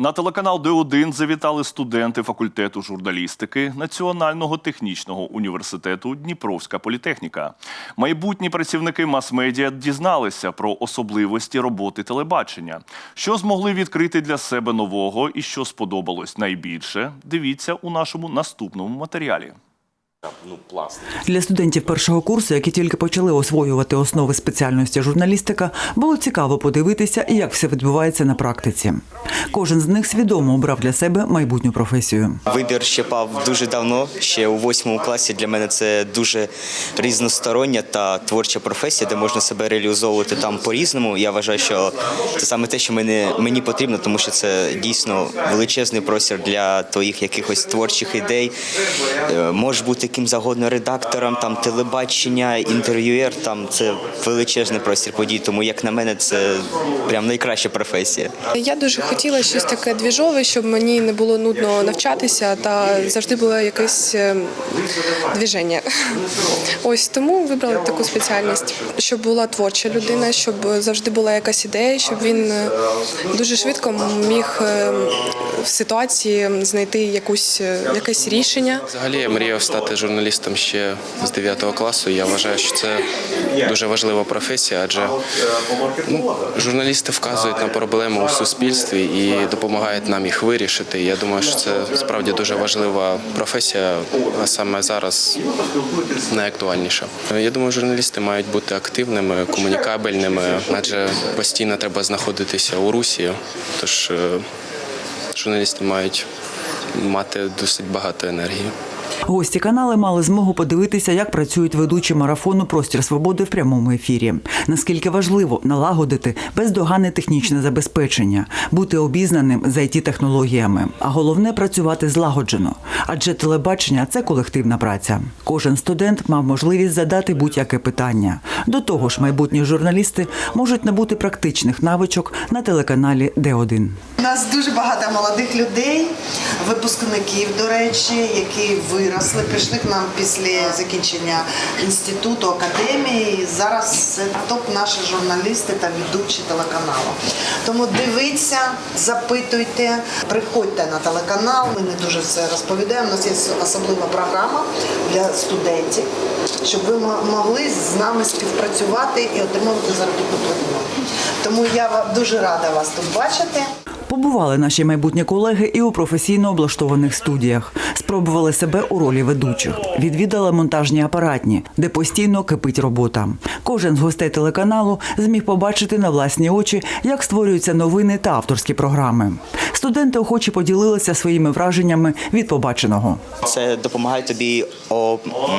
На телеканал Д1 завітали студенти факультету журналістики Національного технічного університету Дніпровська політехніка. Майбутні працівники мас-медіа дізналися про особливості роботи телебачення, що змогли відкрити для себе нового і що сподобалось найбільше. Дивіться у нашому наступному матеріалі. Ну. Для студентів першого курсу, які тільки почали освоювати основи спеціальності журналістика, було цікаво подивитися, як все відбувається на практиці. Кожен з них свідомо обрав для себе майбутню професію. Вибір ще пав дуже давно. Ще у восьмому класі для мене це дуже різностороння та творча професія, де можна себе реалізовувати там по-різному. Я вважаю, що це саме те, що мені, мені потрібно, тому що це дійсно величезний простір для твоїх якихось творчих ідей. Е, Можеш бути яким загодно редактором, там телебачення, інтерв'юєр. Там це величезний простір подій. Тому як на мене, це прям найкраща професія. Я дуже хотіла щось таке двіжове, щоб мені не було нудно навчатися та завжди було якесь е, двіження. Ось тому вибрала таку спеціальність, щоб була творча людина, щоб завжди була якась ідея, щоб він е, дуже швидко міг е, в ситуації знайти якусь якесь рішення. Взагалі я мріяв стати журналістом ще з 9 класу. Я вважаю, що це дуже важлива професія, адже ну, журналісти вказують на проблеми у суспільстві і допомагають нам їх вирішити. Я думаю, що це справді дуже важлива професія, а саме зараз найактуальніша. Я думаю, журналісти мають бути активними, комунікабельними, адже постійно треба знаходитися у русі. Тож е, журналісти мають мати досить багато енергії. Гості канали мали змогу подивитися, як працюють ведучі марафону Простір свободи в прямому ефірі. Наскільки важливо налагодити бездоганне технічне забезпечення, бути обізнаним з it технологіями, а головне працювати злагоджено. Адже телебачення це колективна праця. Кожен студент мав можливість задати будь-яке питання. До того ж, майбутні журналісти можуть набути практичних навичок на телеканалі Д1. У нас дуже багато молодих людей, випускників, до речі, які виросли, прийшли к нам після закінчення інституту, академії. Зараз це топ наші журналісти та ведучі телеканалу. Тому дивіться, запитуйте, приходьте на телеканал. Ми не дуже все розповідаємо. У нас є особлива програма для студентів, щоб ви могли з нами співпрацювати і отримувати заробітну платню. Тому я дуже рада вас тут бачити. Побували наші майбутні колеги і у професійно облаштованих студіях. Спробували себе у ролі ведучих. Відвідали монтажні апаратні, де постійно кипить робота. Кожен з гостей телеканалу зміг побачити на власні очі, як створюються новини та авторські програми. Студенти охоче поділилися своїми враженнями від побаченого. Це допомагає тобі о,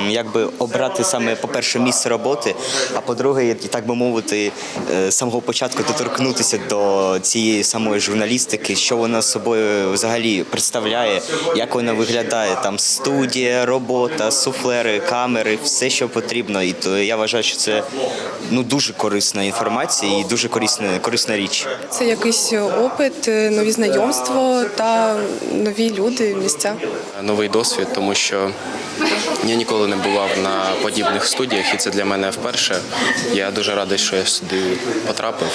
якби обрати саме, по-перше, місце роботи, а по-друге, так би мовити, е, з самого початку доторкнутися до цієї самої журналістики, що вона собою взагалі представляє, як вона виглядає. Там студія, робота, суфлери, камери, все, що потрібно. І то я вважаю, що це ну дуже корисна інформація і дуже корисна, корисна річ. Це якийсь опит, е, нові знайомства та нові люди, місця. новий досвід, тому що я ніколи не бував на подібних студіях, і це для мене вперше. Я дуже радий, що я сюди потрапив.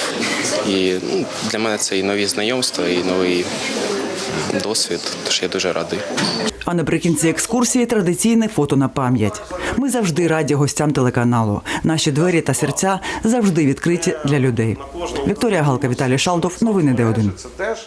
І ну, для мене це і нові знайомства, і новий досвід. Тож я дуже радий. А наприкінці екскурсії традиційне фото на пам'ять. Ми завжди раді гостям телеканалу. Наші двері та серця завжди відкриті для людей. Вікторія Галка, Віталій Шалдов. Новини Д1.